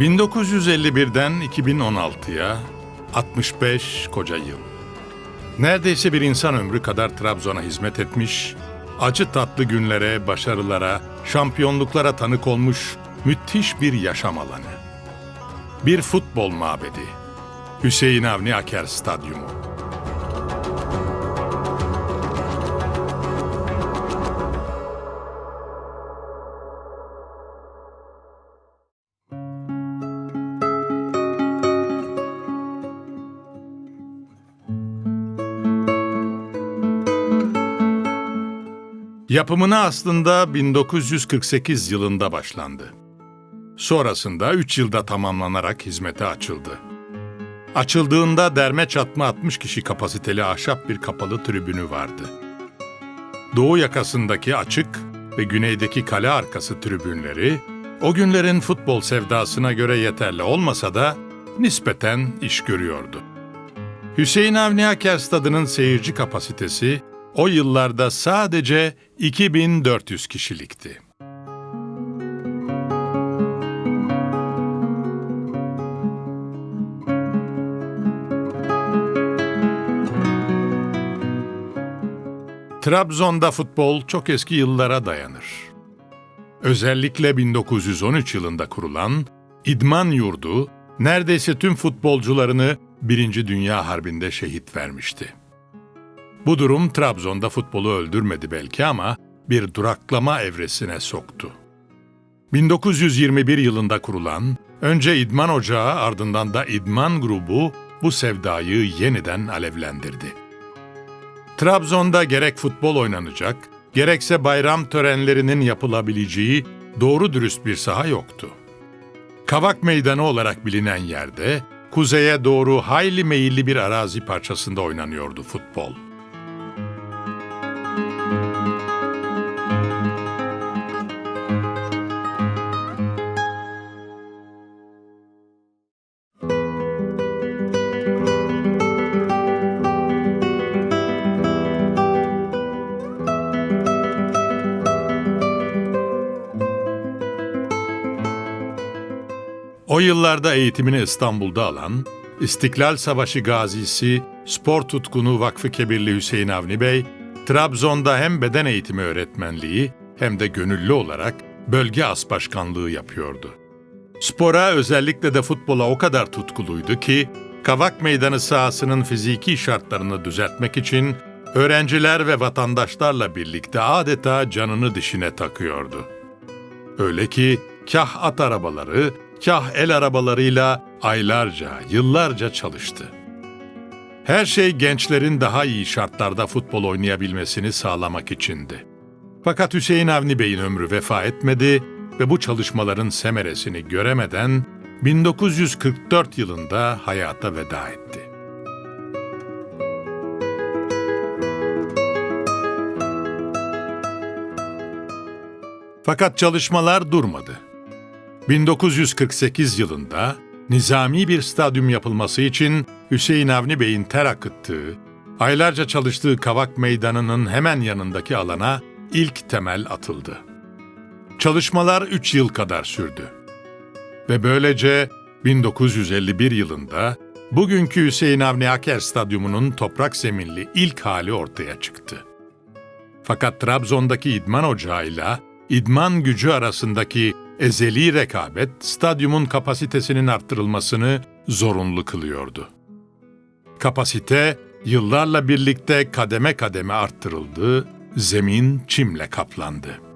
1951'den 2016'ya 65 koca yıl. Neredeyse bir insan ömrü kadar Trabzon'a hizmet etmiş, acı tatlı günlere, başarılara, şampiyonluklara tanık olmuş müthiş bir yaşam alanı. Bir futbol mabedi. Hüseyin Avni Aker Stadyumu. Yapımına aslında 1948 yılında başlandı. Sonrasında 3 yılda tamamlanarak hizmete açıldı. Açıldığında derme çatma 60 kişi kapasiteli ahşap bir kapalı tribünü vardı. Doğu yakasındaki açık ve güneydeki kale arkası tribünleri o günlerin futbol sevdasına göre yeterli olmasa da nispeten iş görüyordu. Hüseyin Avni Aker Stadı'nın seyirci kapasitesi o yıllarda sadece 2400 kişilikti. Trabzon'da futbol çok eski yıllara dayanır. Özellikle 1913 yılında kurulan İdman Yurdu neredeyse tüm futbolcularını Birinci Dünya Harbi'nde şehit vermişti. Bu durum Trabzon'da futbolu öldürmedi belki ama bir duraklama evresine soktu. 1921 yılında kurulan, önce İdman Ocağı ardından da İdman Grubu bu sevdayı yeniden alevlendirdi. Trabzon'da gerek futbol oynanacak, gerekse bayram törenlerinin yapılabileceği doğru dürüst bir saha yoktu. Kavak Meydanı olarak bilinen yerde, kuzeye doğru hayli meyilli bir arazi parçasında oynanıyordu futbol. O yıllarda eğitimini İstanbul'da alan, İstiklal Savaşı gazisi, spor tutkunu Vakfı Kebirli Hüseyin Avni Bey, Trabzon'da hem beden eğitimi öğretmenliği hem de gönüllü olarak bölge as başkanlığı yapıyordu. Spora özellikle de futbola o kadar tutkuluydu ki, Kavak Meydanı sahasının fiziki şartlarını düzeltmek için öğrenciler ve vatandaşlarla birlikte adeta canını dişine takıyordu. Öyle ki kah at arabaları, kah el arabalarıyla aylarca, yıllarca çalıştı. Her şey gençlerin daha iyi şartlarda futbol oynayabilmesini sağlamak içindi. Fakat Hüseyin Avni Bey'in ömrü vefa etmedi ve bu çalışmaların semeresini göremeden 1944 yılında hayata veda etti. Fakat çalışmalar durmadı. 1948 yılında nizami bir stadyum yapılması için Hüseyin Avni Bey'in ter akıttığı, aylarca çalıştığı Kavak Meydanı'nın hemen yanındaki alana ilk temel atıldı. Çalışmalar 3 yıl kadar sürdü. Ve böylece 1951 yılında bugünkü Hüseyin Avni Aker Stadyumu'nun toprak zeminli ilk hali ortaya çıktı. Fakat Trabzon'daki idman ocağıyla idman gücü arasındaki ezeli rekabet stadyumun kapasitesinin arttırılmasını zorunlu kılıyordu. Kapasite yıllarla birlikte kademe kademe arttırıldı, zemin çimle kaplandı.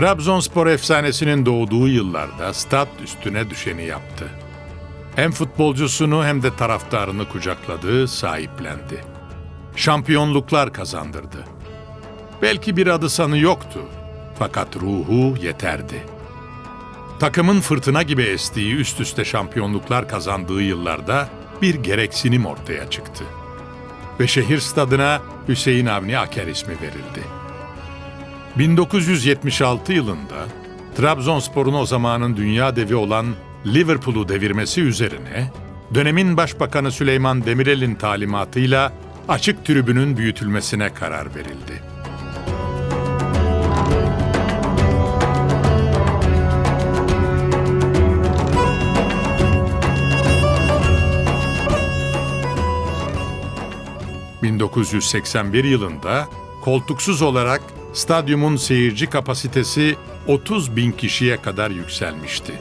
Trabzonspor efsanesinin doğduğu yıllarda stat üstüne düşeni yaptı. Hem futbolcusunu hem de taraftarını kucakladı, sahiplendi. Şampiyonluklar kazandırdı. Belki bir adı sanı yoktu fakat ruhu yeterdi. Takımın fırtına gibi estiği üst üste şampiyonluklar kazandığı yıllarda bir gereksinim ortaya çıktı. Ve şehir stadına Hüseyin Avni Aker ismi verildi. 1976 yılında Trabzonspor'un o zamanın dünya devi olan Liverpool'u devirmesi üzerine dönemin başbakanı Süleyman Demirel'in talimatıyla açık tribünün büyütülmesine karar verildi. ...1981 yılında koltuksuz olarak stadyumun seyirci kapasitesi 30 bin kişiye kadar yükselmişti.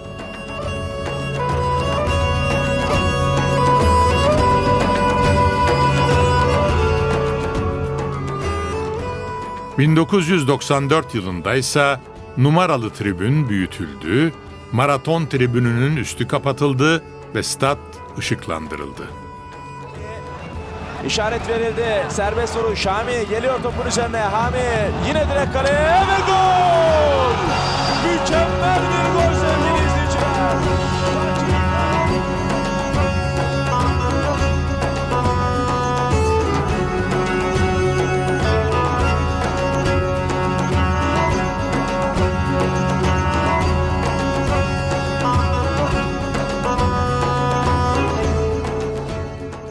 ...1994 yılında ise numaralı tribün büyütüldü, maraton tribününün üstü kapatıldı ve stat ışıklandırıldı. İşaret verildi. Serbest vuruş. Şami geliyor topun üzerine. Hami yine direkt kaleye ve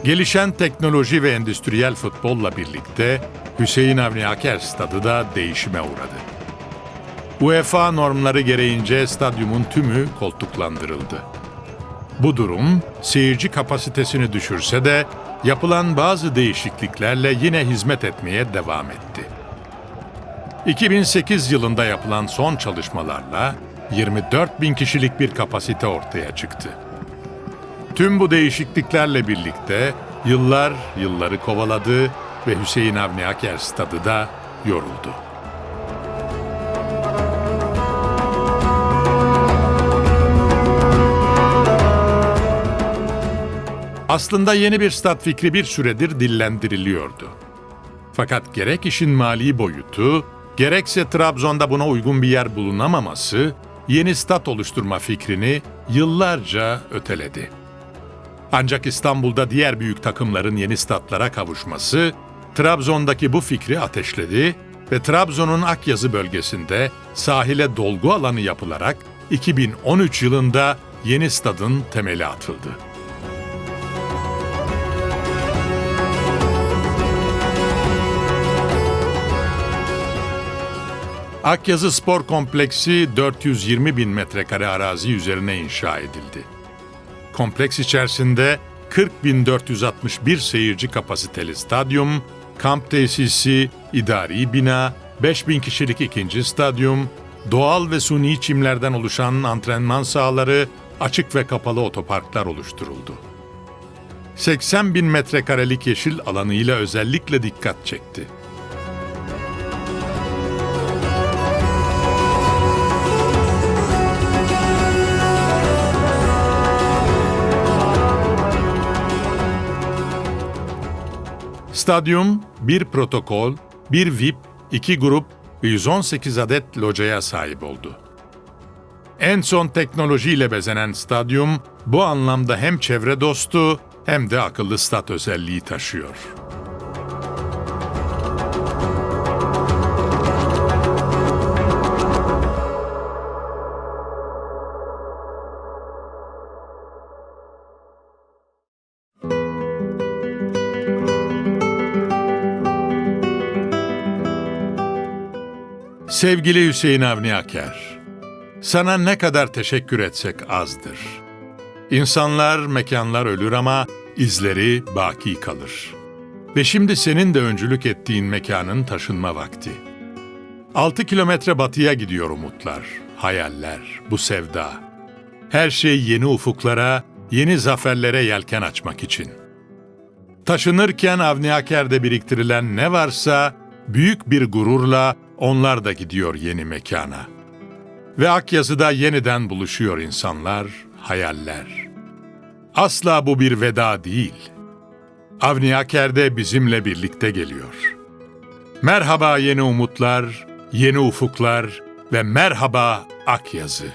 Gelişen teknoloji ve endüstriyel futbolla birlikte Hüseyin Avni Aker Stadı da değişime uğradı. UEFA normları gereğince stadyumun tümü koltuklandırıldı. Bu durum seyirci kapasitesini düşürse de yapılan bazı değişikliklerle yine hizmet etmeye devam etti. 2008 yılında yapılan son çalışmalarla 24 bin kişilik bir kapasite ortaya çıktı. Tüm bu değişikliklerle birlikte yıllar yılları kovaladı ve Hüseyin Avni Aker stadı da yoruldu. Aslında yeni bir stat fikri bir süredir dillendiriliyordu. Fakat gerek işin mali boyutu, gerekse Trabzon'da buna uygun bir yer bulunamaması, yeni stat oluşturma fikrini yıllarca öteledi. Ancak İstanbul'da diğer büyük takımların yeni statlara kavuşması Trabzon'daki bu fikri ateşledi ve Trabzon'un Akyazı bölgesinde sahile dolgu alanı yapılarak 2013 yılında yeni stadın temeli atıldı. Akyazı Spor Kompleksi 420 bin metrekare arazi üzerine inşa edildi. Kompleks içerisinde 40.461 seyirci kapasiteli stadyum, kamp tesisi, idari bina, 5000 kişilik ikinci stadyum, doğal ve suni çimlerden oluşan antrenman sahaları, açık ve kapalı otoparklar oluşturuldu. 80 bin metrekarelik yeşil alanıyla özellikle dikkat çekti. Stadyum bir protokol, bir VIP, iki grup ve 118 adet locaya sahip oldu. En son teknolojiyle bezenen stadyum bu anlamda hem çevre dostu hem de akıllı stat özelliği taşıyor. Sevgili Hüseyin Avni Aker, sana ne kadar teşekkür etsek azdır. İnsanlar, mekanlar ölür ama izleri baki kalır. Ve şimdi senin de öncülük ettiğin mekanın taşınma vakti. Altı kilometre batıya gidiyor umutlar, hayaller, bu sevda. Her şey yeni ufuklara, yeni zaferlere yelken açmak için. Taşınırken Avni Aker'de biriktirilen ne varsa büyük bir gururla onlar da gidiyor yeni mekana. Ve Akyazı'da yeniden buluşuyor insanlar, hayaller. Asla bu bir veda değil. Avni Aker de bizimle birlikte geliyor. Merhaba yeni umutlar, yeni ufuklar ve merhaba Akyazı.